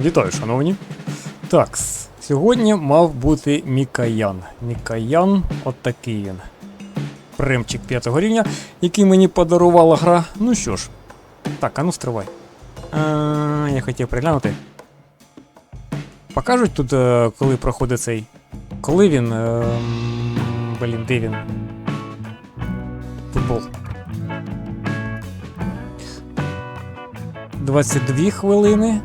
Вітаю, шановні. Так, сьогодні мав бути Мікаян. Мікаян, от такий він. Примчик п'ятого рівня, який мені подарувала гра. Ну що ж. Так, а ну стривай. А, я хотів приглянути. Покажуть тут, е, коли проходить цей. Коли він. Ем... Блін, де він? 22 хвилини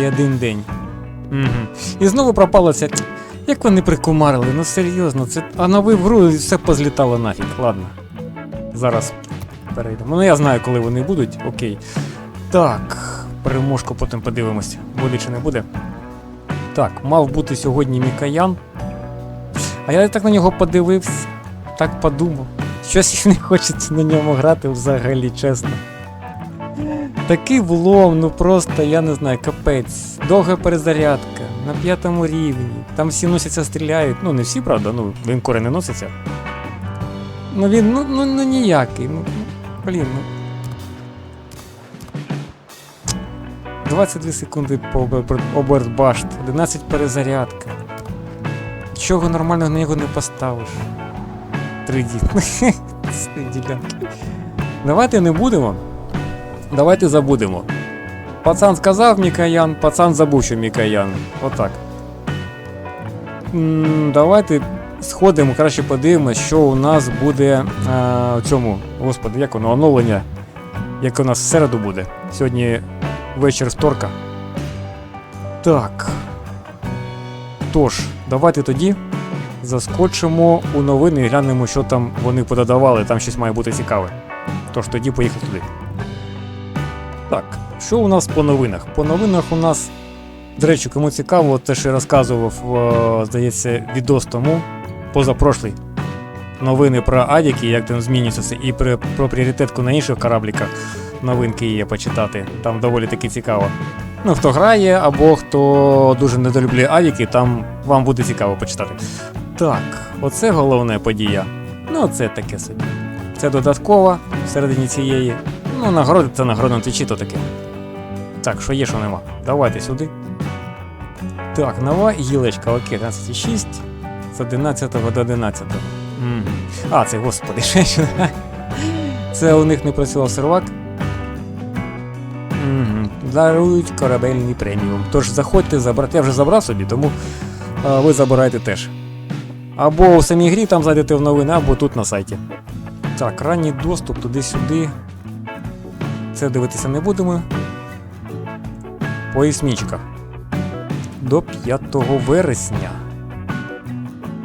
і один день. Угу. І знову пропала ця. Як вони прикумарили, ну серйозно, це. А новий гру і все позлітало нафіг. Ладно. Зараз перейдемо. Ну я знаю, коли вони будуть. Окей. Так, переможку потім подивимось, буде чи не буде. Так, мав бути сьогодні Мікаян. А я так на нього подивився, так подумав. Щось не хочеться на ньому грати взагалі, чесно. Такий влом, ну просто, я не знаю, капець. Довга перезарядка на п'ятому рівні. Там всі носяться, стріляють. Ну, не всі, правда, ну, він кори не носиться. Ну він, ну, ну, ну ніякий. Ну, ну, блін, ну. 22 секунди по обер- обертбашт, 11 перезарядка. Чого нормального на нього не поставиш? 3D. Давайте не будемо. Давайте забудемо. Пацан сказав Мікаян, пацан забув, що Мікаян. Отак. Давайте сходимо, краще подивимось, що у нас буде е, в цьому. Господи, як воно, оновлення. Як у нас в середу буде. Сьогодні вечір вторка. Так. Тож, давайте тоді заскочимо у новини і глянемо, що там вони пододавали. Там щось має бути цікаве. Тож тоді поїхали туди. Так, що у нас по новинах? По новинах у нас, до речі, кому цікаво, те, що я розказував, е, здається, відос тому, позапрошлий. Новини про Адіки, як там змінюється все, і про, про пріоритетку на інших корабліках новинки є почитати. Там доволі таки цікаво. Ну, хто грає, або хто дуже недолюблює Адіки, там вам буде цікаво почитати. Так, оце головна подія. Ну, це таке собі. Це додаткова всередині цієї. Ну, нагороди це нагорода на твічі, то таке. Так, що є, що нема. Давайте сюди. Так, нова гілочка, окей, 11,6. З 11 до 11. Мгм. А, це господи, ще. Це у них не працював сервак. Дарують корабельний преміум. Тож заходьте забрати. Я вже забрав собі, тому а, ви забирайте теж. Або в самій грі там зайдете в новини, або тут на сайті. Так, ранній доступ туди-сюди. Це дивитися не будемо. Пояснічка. До 5 вересня.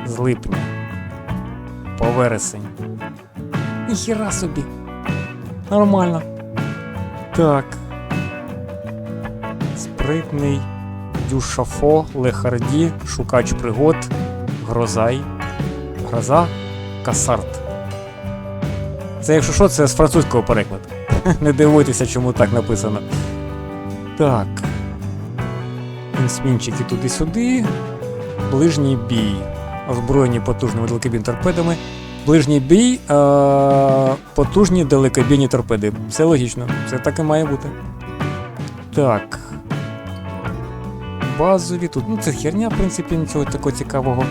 З липня. По вересень. Ніхіра собі. Нормально. Так. Спритний. Дюшафо, Лехарді, Шукач пригод, Грозай. Гроза, Касарт. Це, якщо що, це з французького перекладу. Не дивуйтеся, чому так написано. Так. Інсмінчики туди-сюди. Ближній бій. Озброєні потужними далекобійними торпедами. Ближній бій. Е- потужні далекобійні торпеди. Все логічно. Це так і має бути. Так. Базові тут. Ну, це херня, в принципі, нічого такого цікавого.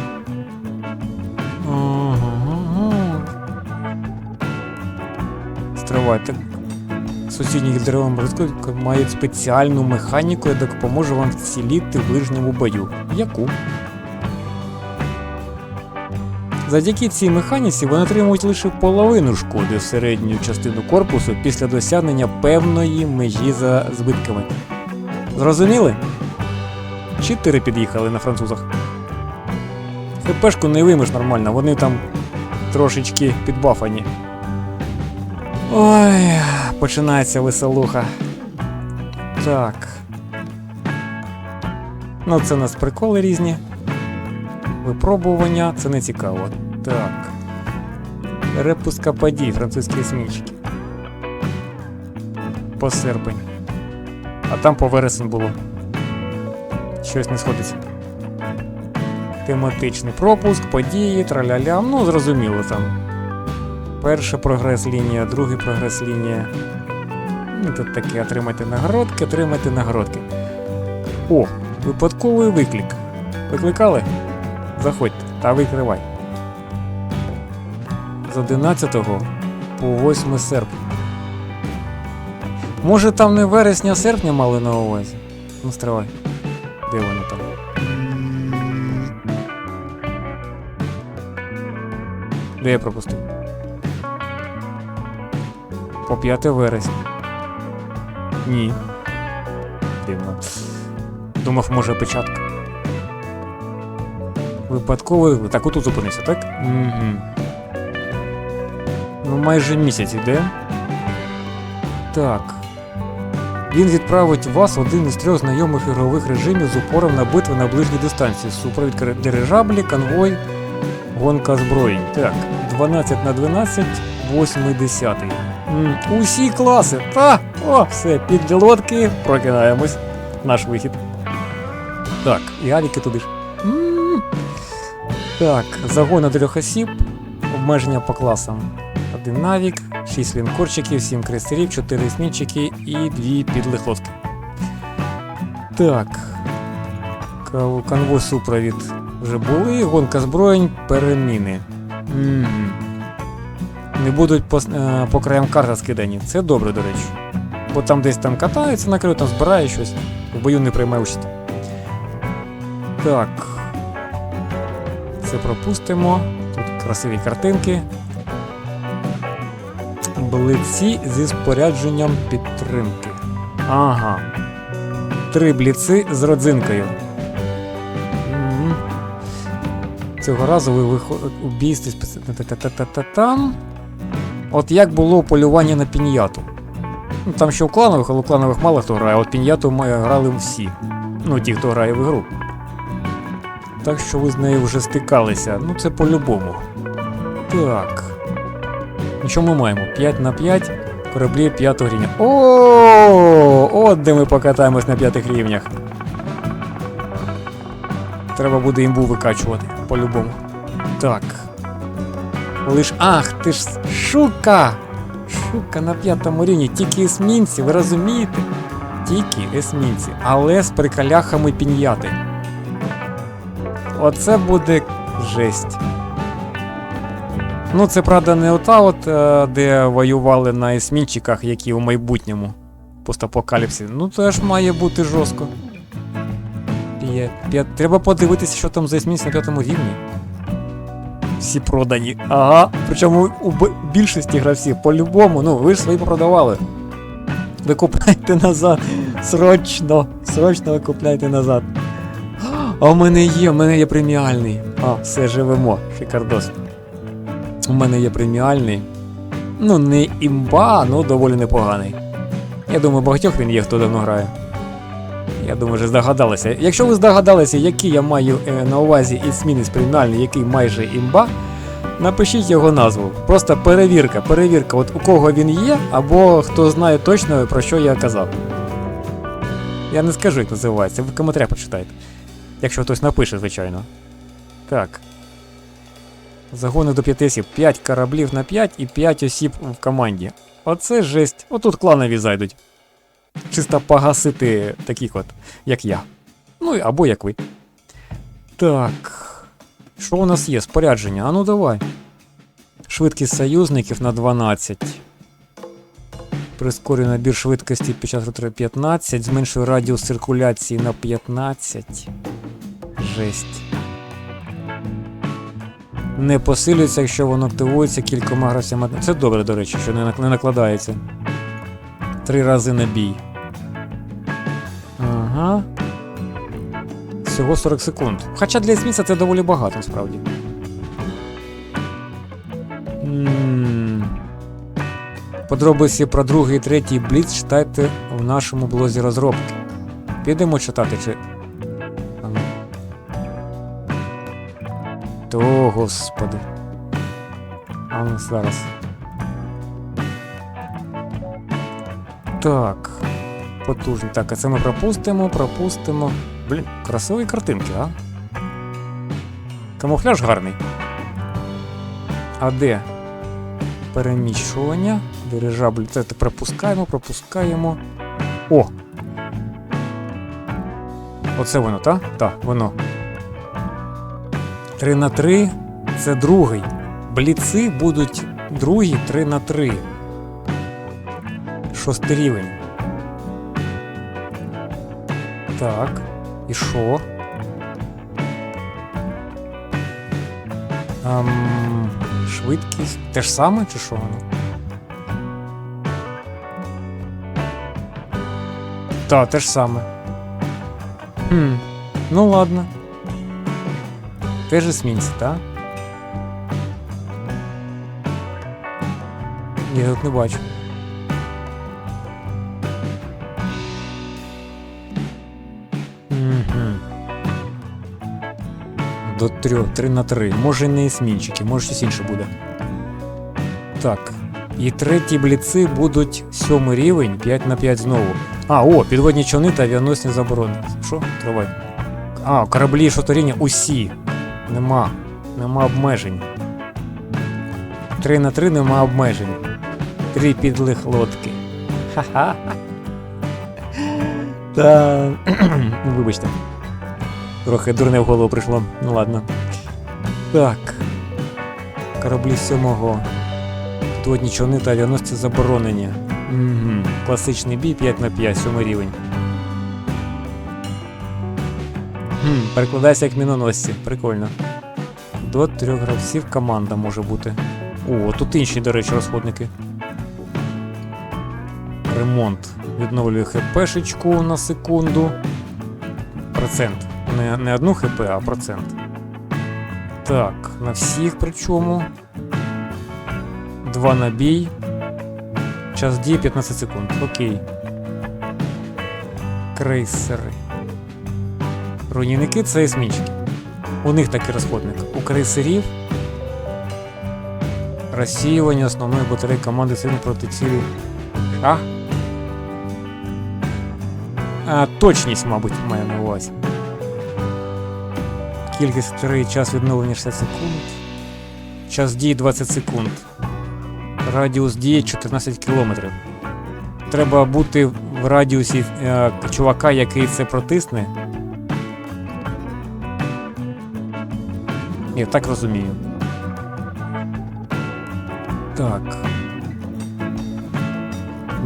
Стривайте. Сусідні гідровому розвитку мають спеціальну механіку, яка допоможе вам вціліти в ближньому бою. Яку? Завдяки цій механіці вони отримують лише половину шкоди середню частину корпусу після досягнення певної межі за збитками. Зрозуміли? Чотири під'їхали на французах. ХПшку не виймеш нормально, вони там трошечки підбафані. Ой, починається веселуха. Так. Ну, це у нас приколи різні. Випробування, це не цікаво. Так. Репуска подій, французькі есмінчики. По серпень. А там по вересень було. Щось не сходиться. Тематичний пропуск, події, траля-ля. Ну, зрозуміло там. Перша прогрес-лінія, другий прогрес-лінія. Ну, тут таке отримайте нагородки, отримайте нагородки. О, випадковий виклик. Викликали? Заходьте та викривай. З 11 по 8 серпня. Може там не вересня, а серпня мали на увазі? Ну, стривай. Де вони там? Де я пропустив? По 5 вересня. Ні. Дивно. Думав, може печатка. Випадково. Так, отут зупинився, так? Угу. Ну, майже місяць іде. Так. Він відправить вас в один із трьох знайомих ігрових режимів з упором на битви на ближній дистанції. Супровід дирижаблі, конвой, гонка озброєнь. Так, 12 на 12, 8 10. М, Усі класи. Та! О, все, під лодки, прокидаємось. Наш вихід. Так, і авіки туди ж. М. Так, загон на трьох осіб, обмеження по класам. Один навік, 6 лінкорчиків, 7 крейсерів, 4 смінчики і 2 підлих лодки. Так. Конвой супровід вже були, гонка зброєнь, переміни. Мгм. Не будуть по, е, по краям карта скидані. Це добре, до речі. Бо там десь там катаються на краю, там збирає щось. В бою не приймає участь. Так. Це пропустимо. Тут красиві картинки. Блиці зі спорядженням підтримки. Ага. Три бліци з родзинкою. Цього разу ви виходите у бійстві з та-та-та-та-та-там. От як було полювання на піньяту. Ну, там ще у кланових, але у кланових мало хто грає, а от піньяту ми грали всі. Ну, ті, хто грає в ігру. Так що ви з нею вже стикалися. Ну, це по-любому. Так. І що ми маємо? 5 на 5 кораблі 5 рівня. О, от де ми покатаємось на п'ятих рівнях. Треба буде імбу викачувати, по-любому. Так. Лиш. Ах, ти ж шука! Шука на п'ятому рівні, тільки есмінці, ви розумієте? Тільки есмінці, але з прикаляхами піньяти. Оце буде жесть. Ну, це правда не ота, от, е, де воювали на есмінчиках, які у майбутньому постапокаліпсі. Ну, теж має бути жорстко. П'ять, п'ять. Треба подивитися, що там за есмінці на п'ятому рівні. Всі продані. Ага. Причому у більшості гравців по-любому, ну ви ж свої попродавали. Ви купляйте назад. Срочно. Срочно ви назад. А в мене є, в мене є преміальний. А, все, живемо. Шикардос. У мене є преміальний. Ну, не імба, ну доволі непоганий. Я думаю, багатьох він є, хто давно грає. Я думаю, вже здогадалися. Якщо ви здогадалися, який я маю е, на увазі есмінець преміальний, який майже імба, напишіть його назву. Просто перевірка, перевірка, от у кого він є, або хто знає точно, про що я казав. Я не скажу, як називається, ви в коментарях почитайте. Якщо хтось напише, звичайно. Так. Загони до 5 осіб. 5 кораблів на 5 і 5 осіб в команді. Оце жесть. Отут кланові зайдуть. Чисто погасити таких от, як я. Ну або як ви. Так. Що у нас є? Спорядження. А ну давай. Швидкість союзників на 12. Прискорює набір швидкості під час ротора 15. Зменшує радіус циркуляції на 15. Жесть. Не посилюється, якщо воно активується кількома гравцями. Це добре, до речі, що не накладається. Три рази на бій. Ага. Всього 40 секунд. Хоча для Сміса це доволі багато, насправді. Подробиці про другий і третій бліц читайте в нашому блозі розробки. Підемо читати чи. То, господи. А ну зараз. Так. Потужний. Так, а це ми пропустимо, пропустимо. Блін, красиві картинки, а? Камуфляж гарний. А де? переміщування. Дирижабль. Це пропускаємо, пропускаємо. О! Оце воно, так? Так, воно. 3 на 3 це другий. Бліци будуть другі 3 на 3. Шостий рівень. Так. І що? Ам, швидкість. Те ж саме чи що воно? Так, те ж саме. Хм. Ну ладно. Теж есмінці, так? Я тут не бачу. До трьох, три на три. Може не есмінчики, може щось інше буде. Так. І треті бліци будуть сьомий рівень, 5 на 5 знову. А, о, підводні човни та авіаносні заборони. Що? Тривай. А, кораблі шоторіння усі. Нема. Нема обмежень. 3 на 3 нема обмежень. Три підлих лодки. Ха-ха. Та. вибачте. Трохи дурне в голову прийшло. Ну ладно. Так. Кораблі сьомого. Підводні човни та авіаносці заборонені. Угу. Класичний бій 5 на 5, сьомий рівень. Хм, перекладається як міноносці. Прикольно. До трьох гравців команда може бути. О, тут інші, до речі, розходники. Ремонт. Відновлюю хпшечку на секунду. Процент. Не, не одну хп, а процент. Так, на всіх причому. Два на бій. Час дії 15 секунд. Окей. Крейсери. Руйнівники це есмічки. У них такий розходник. У крейсерів розсіювання основної батареї команди сильно проти цілі. А? а? Точність, мабуть, має на увазі. Кількість 3, час відновлення 60 секунд. Час дії 20 секунд. Радіус дії 14 кілометрів. Треба бути в радіусі е, чувака, який це протисне. Я так розумію. Так.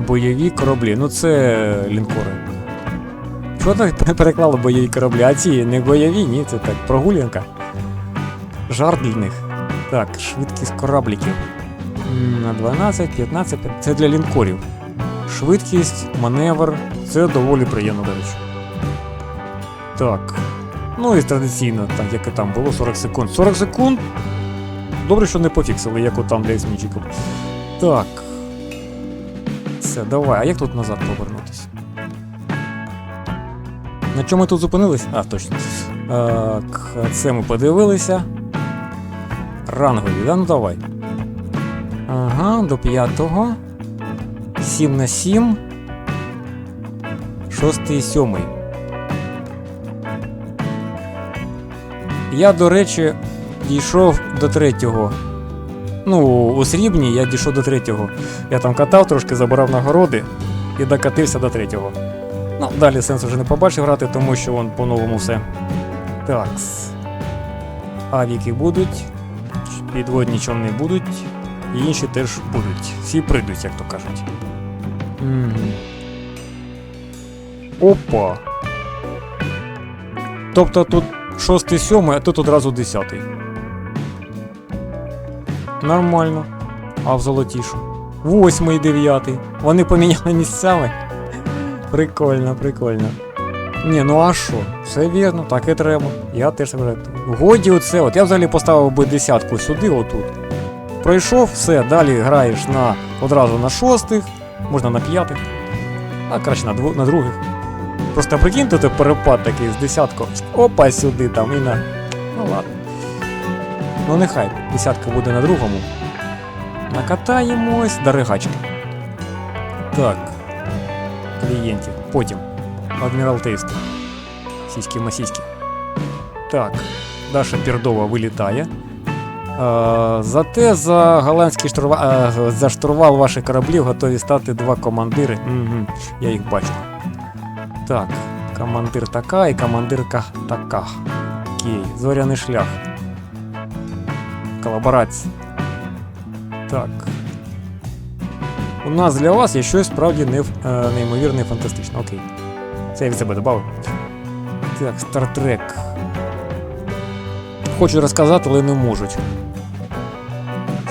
Бойові кораблі. Ну це лінкори. Що так переклали бойові ці не бойові, ні, це так, прогулянка. Жарт для них. Так, швидкість корабліків. На 12, 15, це для лінкорів. Швидкість, маневр. Це доволі приємно, до речі. Так. Ну і традиційно, так як і там було 40 секунд. 40 секунд. Добре, що не пофіксили, як от там для есмічиків. Так. Все, давай. А як тут назад повернутися? На чому ми тут зупинились? А, точно. Це ми подивилися. Рангові, да? Ну давай. Ага, до п'ятого. 7 на 7. Шостий і сьомий. Я, до речі, дійшов до третього. Ну, у срібній я дійшов до третього. Я там катав трошки, забирав нагороди і докатився до третього. Ну, далі сенсу вже не побачив грати, тому що вон по-новому все. Так. Авіки будуть, підводні човни будуть, і інші теж будуть. Всі прийдуть, як то кажуть. Угу. Опа. Тобто тут шостий, сьомий, а тут одразу десятий. Нормально. А в золотішу. Восьмий, дев'ятий. Вони поміняли місцями. Прикольно, прикольно. Ні, ну а що? Все вірно, так і треба. Я теж себе. Годі оце. От я взагалі поставив би десятку сюди, отут. Пройшов, все, далі граєш на одразу на шостих, можна на п'ятих, а краще на, дво, на других. Просто прикинь, тут перепад такий з десятку. Опа, сюди там і на. Ну ладно. Ну нехай, десятка буде на другому. Накатаємось до ригачки. Так. Клієнтів. Потім. Адмірал Тейст. Сіські масіськи. Так. Даша Пірдова вилітає. Е, зате за голландський штурва... е, за штурвал ваших кораблів готові стати два командири. Угу, я їх бачу. Так, командир така і командирка така. Окей, зоряний шлях. Колаборація. Так. У нас для вас є щось справді не, е, неймовірне і фантастичне. Окей. Це я від себе додав. Так, Стартрек. Хочу розказати, але не можуть.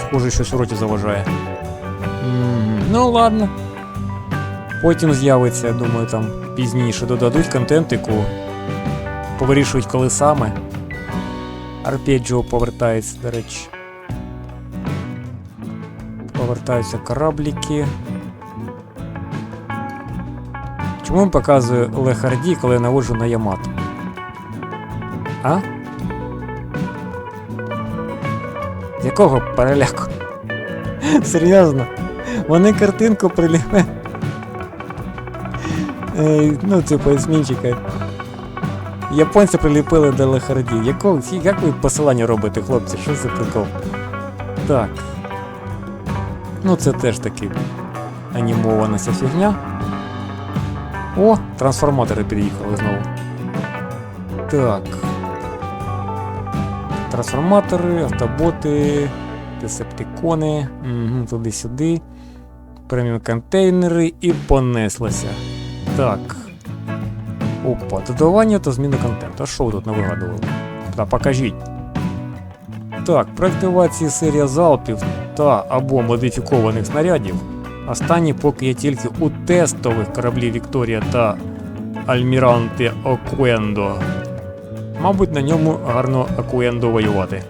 Схоже, щось у роті заважає. Мгм. Ну ладно. Потім з'явиться, я думаю, там пізніше додадуть контентику. Повирішують, коли саме. Арпеджіо повертається, до речі. Повертаються корабліки. Чому показує Лехарді, коли я наводжу на Ямато? А? З якого переляку? Серйозно? Вони картинку приліпили. Е, Ну, типу, есмінчика. Японці приліпили до Лехарді. Як ви посилання робите, хлопці? Що за прикол? Так. Ну, це теж таки анімована ця фігня. О, трансформатори під'їхали знову. Так. Трансформатори, автоботи, десептикони, угу, туди-сюди. Преміум контейнери і понеслося. Так. Опа, додавання та зміни контенту. А що ви тут не вигадували? Та покажіть. Так, при активації серія залпів та або модифікованих снарядів. Останні поки є тільки у тестових кораблів Вікторія та Альміранте Окуендо. Мабуть, на ньому гарно Акуендо воювати.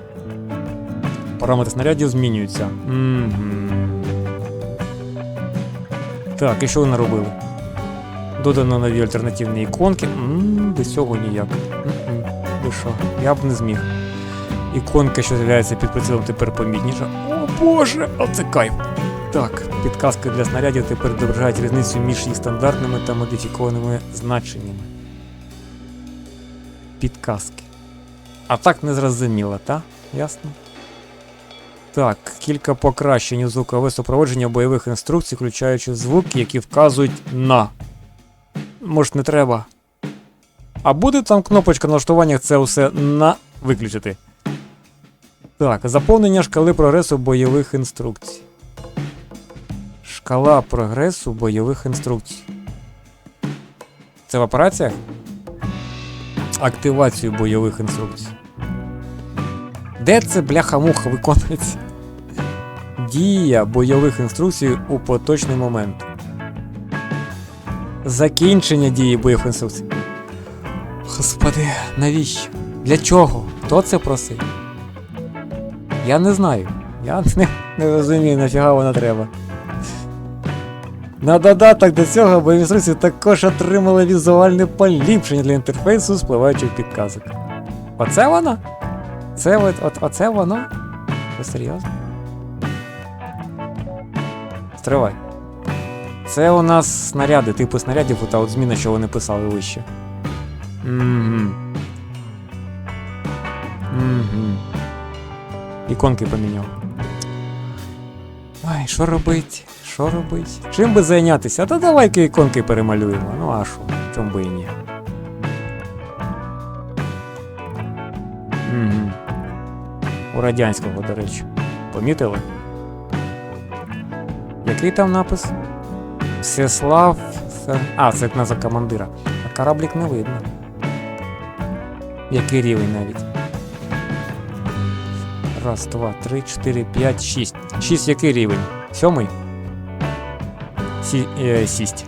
Параметри снарядів змінюються. Так, і що ви наробили? Додано нові альтернативні іконки. Ммм, без цього ніяк. М-м, Ви що? Я б не зміг. Іконка, що з'являється під прицілом, тепер помітніша. О боже, оце кайф! Так, підказки для снарядів тепер відображають різницю між їх стандартними та модифікованими значеннями. Підказки. А так не зрозуміло, та? Ясно? Так, кілька покращень у звукове супроводження бойових інструкцій, включаючи звуки, які вказують на. Може, не треба. А буде там кнопочка налаштування це все на виключити. Так, заповнення шкали прогресу бойових інструкцій. Шкала прогресу бойових інструкцій. Це в операціях? Активацію бойових інструкцій. Де це бляха-муха виконується? Дія бойових інструкцій у поточний момент. Закінчення дії бойових інструкцій. Господи, навіщо? Для чого? Хто це просив? Я не знаю. Я не, не розумію, нафіга вона треба. На додаток до цього бойові інструкції також отримали візуальне поліпшення для інтерфейсу спливаючих підказок. Оце воно? Це от, от, оце воно? Ви серйозно? Стривай. Це у нас снаряди, типу снарядів, та от зміна, що вони писали вище. Угу. Іконки поміняв. Ай, що робить? Що робить? Чим би зайнятися? Та давай-ка іконки перемалюємо. Ну а що? Чом би і ні. Угу. У радянського, до речі. Помітили? Який там напис? Всеслав. А, це назва командира. А кораблік не видно. Який рівень навіть. Раз, два, три, чотири, п'ять, шість. Шість який рівень? Сьомий? Сі... Е, сість.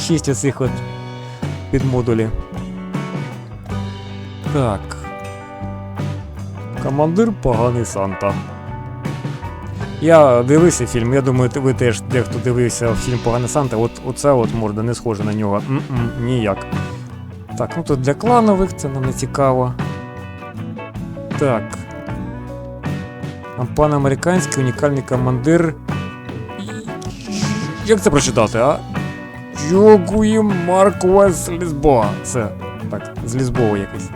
Шість оцих от підмодулі. Так. Командир поганий Санта. Я дивився фільм, я думаю, ви теж дехто дивився фільм Поганий Санта, от оце от морда не схожа на нього. М-м, ніяк. Так, ну тут для кланових, це нам не цікаво. Так. А Пан американський унікальний командир. Як це прочитати, а? Йогуї Маркова з Лізбоа. Це так, з Лізбова якийсь.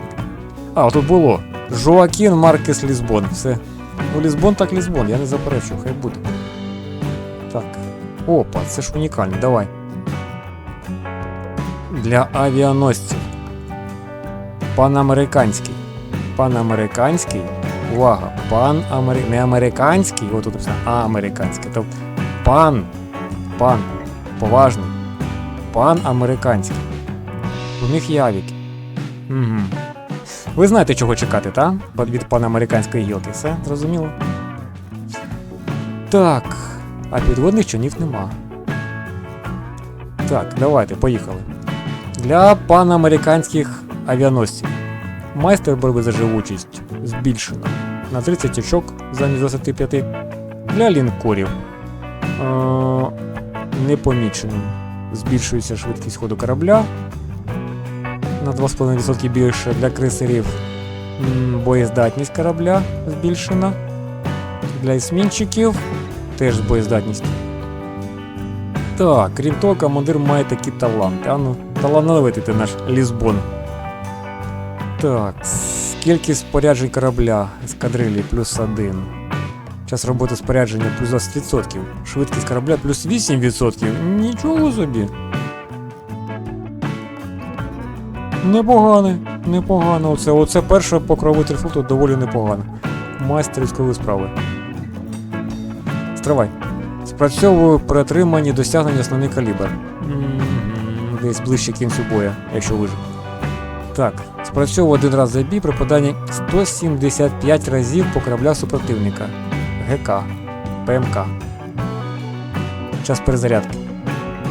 А, тут було. Жоакін Маркес Лізбон. Все. Ну, Лізбон так Лізбон, я не заперечую, хай буде. Так. Опа, це ж унікально, давай. Для авіаносців. Панамериканський. Панамериканський. Увага! Пан Амери... Не американський, отут написано, американський. Тобто пан. Пан. Поважний. Пан американський. У них є авіки. Угу. Ви знаєте, чого чекати, так? Від панамериканської гілки. Все, зрозуміло? Так. А підводних човнів нема. Так, давайте, поїхали. Для панамериканських авіаносців. Майстер боротьби за живучість збільшено на 30 очок замість 25. Для лінкорів. Е- непоміченим. Збільшується швидкість ходу корабля на 2,5% більше для крейсерів. Боєздатність корабля збільшена. Для есмінчиків теж боєздатність. Так, крім того, командир має такі таланти. А ну, талановитий ти наш Лізбон. Так, скільки споряджень корабля ескадрилі плюс 1. Час роботи спорядження плюс 20%. Швидкість корабля плюс 8%. Нічого собі. Непогане, непогано. Оце, оце перше покровитель флоту доволі непогано. Майстер військової справи. Стривай. Спрацьовую при отриманні досягнення основний калібр. Десь ближче кінцю боя, якщо вижив. Так, спрацьовую один раз за бій при поданні 175 разів по кораблях супротивника. ГК. ПМК. Час перезарядки.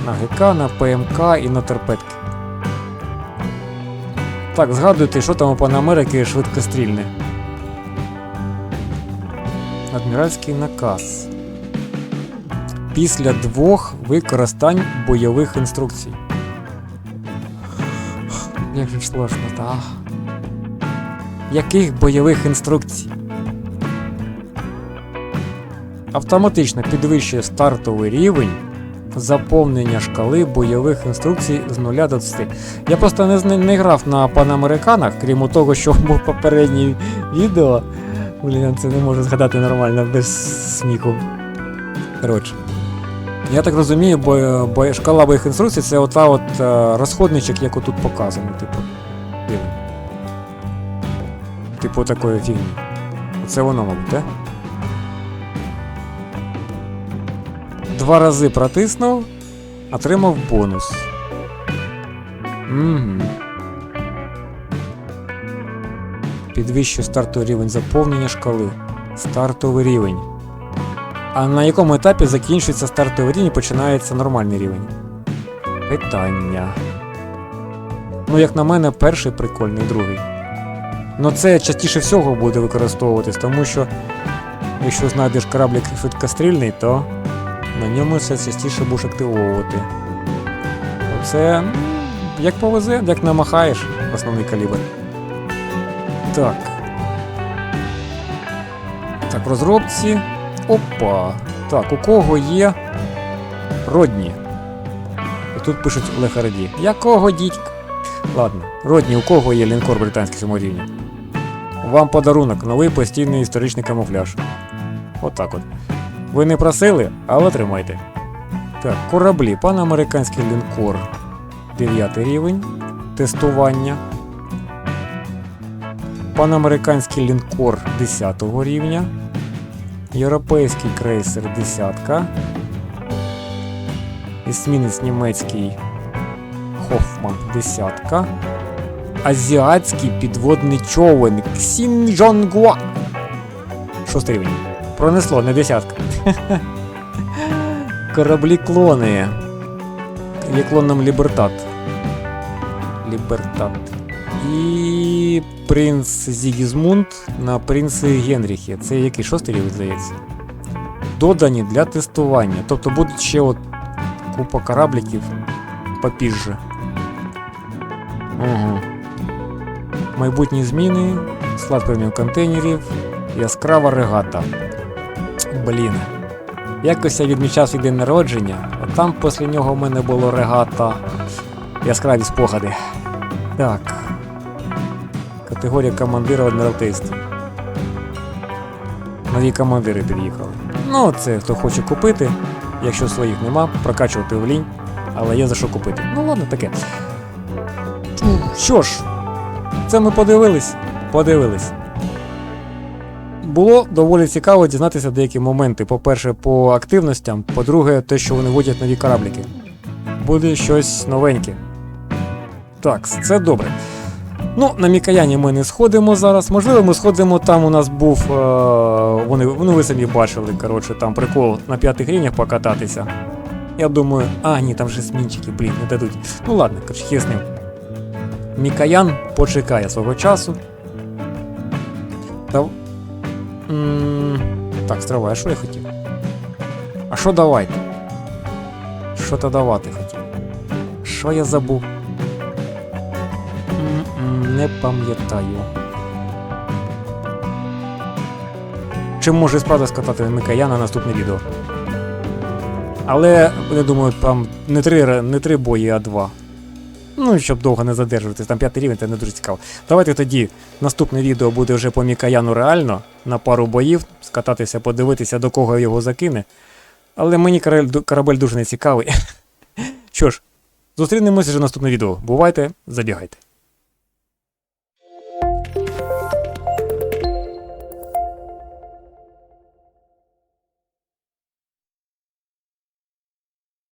На ГК, на ПМК і на торпедки. Так, згадуйте, що там у пана Америки швидкострільне. Адміральський наказ. Після двох використань бойових інструкцій. Як же сложно, та. Яких бойових інструкцій? Автоматично підвищує стартовий рівень заповнення шкали бойових інструкцій з 0 до 20. Я просто не, не грав на панамериканах, крім того, що був попереднє відео. Блін, це не можу згадати нормально без сміху. Коротше. Я так розумію, бо, бо шкала бойових інструкцій це ота от е, розходничок, як отут показано, типу. Типу такої фігні. Оце воно, мабуть, так? Два рази протиснув, отримав бонус. Угу. Підвищує стартовий рівень заповнення шкали. Стартовий рівень. А на якому етапі закінчується стартовий рівень і починається нормальний рівень? Питання. Ну, як на мене, перший прикольний, другий. Ну це частіше всього буде використовуватись, тому що якщо знайдеш кораблик швидкострільний, то на ньому це частіше будеш активовувати. Оце як повезе, як намахаєш основний калібр. Так. Так, розробці. Опа. Так, у кого є родні? І тут пишуть лехараді. Якого дідька? Ладно, родні, у кого є лінкор британський сьомого? Вам подарунок, новий постійний історичний камуфляж. Отак от. Ви не просили, але тримайте. Так, кораблі. Панамериканський лінкор. 9 рівень. Тестування. Панамериканський лінкор 10 рівня. Європейський крейсер десятка. Есмінець німецький Хофман десятка. Азіатський підводний човен Ксінджонгуа. Шостий рівень. Пронесло, не десятка. Кораблі клони. Є клоном Лібертат. Лібертат. І принц Зігізмунд на принци Генріхі. Це який шостий рівень, здається. Додані для тестування. Тобто будуть ще от купа корабліків попізже. Угу. Майбутні зміни, склад преміум контейнерів, яскрава регата. Блін. Якось я відмічав свій день народження, а там після нього в мене було регата. Яскраві спогади. Так. Категорія командира адміралтейства. нові командири під'їхали. Ну, це хто хоче купити, якщо своїх нема, прокачувати в лінь, але є за що купити. Ну ладно, таке. Що ж, це ми подивились. Подивились. Було доволі цікаво дізнатися деякі моменти. По-перше, по активностям, по-друге, те, що вони водять нові корабліки. Буде щось новеньке. Так, це добре. Ну, на Мікаяні ми не сходимо зараз. Можливо, ми сходимо там. У нас був. Е- вони, ну, ви самі бачили, коротше, там прикол на п'ятих рівнях покататися. Я думаю, а, ні, там же змінчики, блін, не дадуть. Ну ладно, коротше, хір з ним. Мікаян почекає свого часу. Та... М, Так, стривай, а що я хотів? А що давайте? Що то давати хотів? Що я забув? Не пам'ятаю. Чи може справді скатати Микая на наступне відео? Але я думаю, там не три, не три бої, а два. Ну, щоб довго не задержуватись, там п'ятий рівень, це не дуже цікаво. Давайте тоді наступне відео буде вже по Мікаяну реально на пару боїв, скататися, подивитися, до кого його закине. Але мені корабель дуже не цікавий. Що ж, зустрінемося вже наступне відео. Бувайте, забігайте.